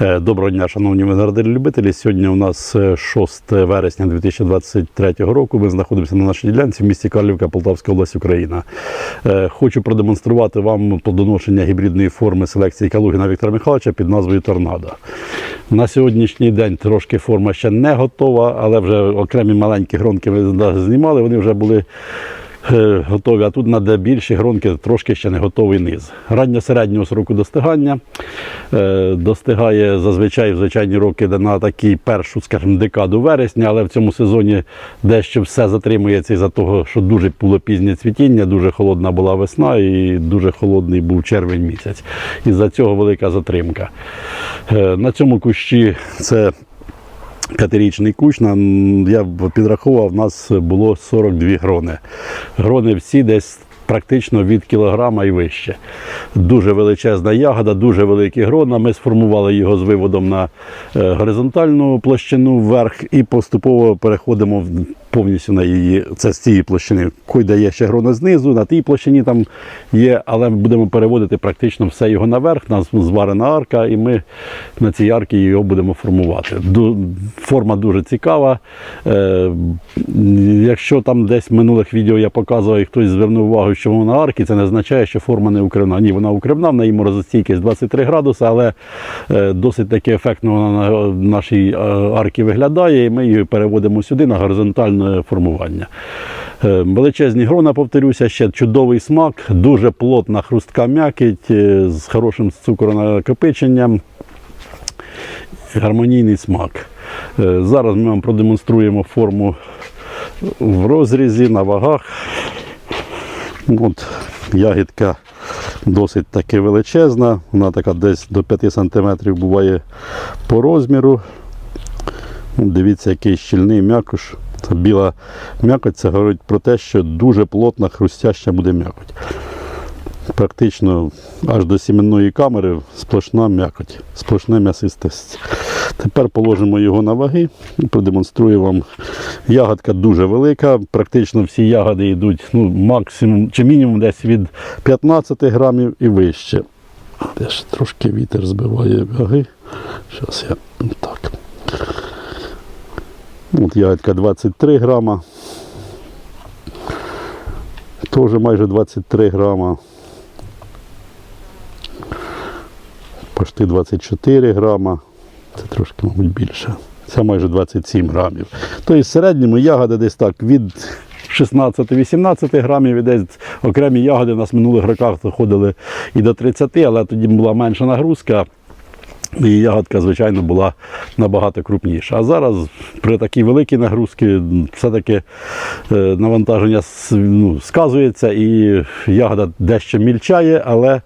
Е, Доброго дня, шановні виноградарі-любителі. Сьогодні у нас е, 6 вересня 2023 року. Ми знаходимося на нашій ділянці в місті Карлівка, Полтавська область, Україна. Е, Хочу продемонструвати вам плодоношення гібридної форми селекції Калугіна Віктора Михайловича під назвою Торнадо. На сьогоднішній день трошки форма ще не готова, але вже окремі маленькі гронки ми знімали, вони вже були е, готові, а тут на де більші гронки трошки ще не готовий низ. Ранньо-середнього сроку достигання е, достигає зазвичай в звичайні роки на такі першу, скажімо, декаду вересня, але в цьому сезоні дещо все затримується із-за того, що дуже було пізнє цвітіння, дуже холодна була весна і дуже холодний був червень місяць. Із-за цього велика затримка. Е, На цьому кущі це П'ятирічний кущ, нам, я підрахував, у нас було 42 грони. Грони всі десь практично від кілограма і вище. Дуже величезна ягода, дуже великі грона. Ми сформували його з виводом на е, горизонтальну площину вверх і поступово переходимо в- повністю на її, це з цієї площини. Койде є ще грона знизу, на тій площині там є, але ми будемо переводити практично все його наверх. Нас зварена арка, і ми на цій арці його будемо формувати. Форма дуже цікава. Е, якщо там десь в минулих відео я показував, і хтось звернув увагу, що вона на арці, це не означає, що форма не укривна. Ні, вона укривна, в неї морозостійкість 23 градуси, але е, досить таки ефектно вона на нашій е, арці виглядає, і ми її переводимо сюди на горизонтальне формування. Е, Величезні грона, повторюся, ще чудовий смак, дуже плотна хрустка м'якіть е, з хорошим цукронакопиченням гармонійний смак. Е, Зараз ми вам продемонструємо форму в розрізі, на вагах. От, ягідка досить таки величезна, вона така десь до 5 см буває по розміру. Дивіться, який щільний м'якош. Це біла м'якоть, це говорить про те, що дуже плотна, хрустяща буде м'якоть. Практично аж до сімейної камери сплошна м'якоть, сплошне м'ясистость. Тепер положимо його на ваги і продемонструю вам. Ягодка дуже велика, практично всі ягоди йдуть ну, максимум чи мінімум десь від 15 грамів і вище. Теж трошки вітер збиває ваги. Зараз я так. От ягодка 23 грама. Теж майже 23 грама. Почти 24 грама. Це трошки, мабуть, більше. Це майже 27 грамів. Тобто в середньому ягоди десь так від 16-18 грамів і десь окремі ягоди у нас в минулих роках доходили і до 30, але тоді була менша нагрузка. І ягодка, звичайно, була набагато крупніша. А зараз при такій великій нагрузці все-таки е, навантаження ну, сказується і ягода дещо мільчає, але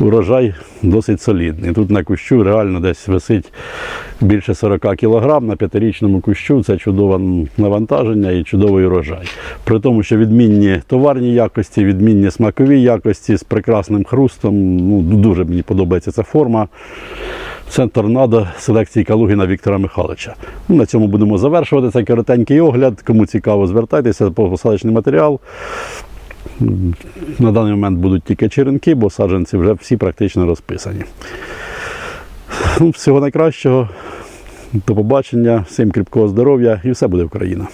урожай досить солідний. Тут на кущу реально десь висить більше 40 кг на п'ятирічному кущу. Це чудове навантаження і чудовий урожай. При тому, що відмінні товарні якості, відмінні смакові якості з прекрасним хрустом. Ну, дуже мені подобається ця форма. Це торнадо селекції Калугіна Віктора Михайловича. Ну, на цьому будемо завершувати цей коротенький огляд. Кому цікаво, звертайтеся по посадочний матеріал. На даний момент будуть тільки черенки, бо саджанці вже всі практично розписані. Ну, Всього найкращого. До побачення, всім кріпкого здоров'я і все буде Україна.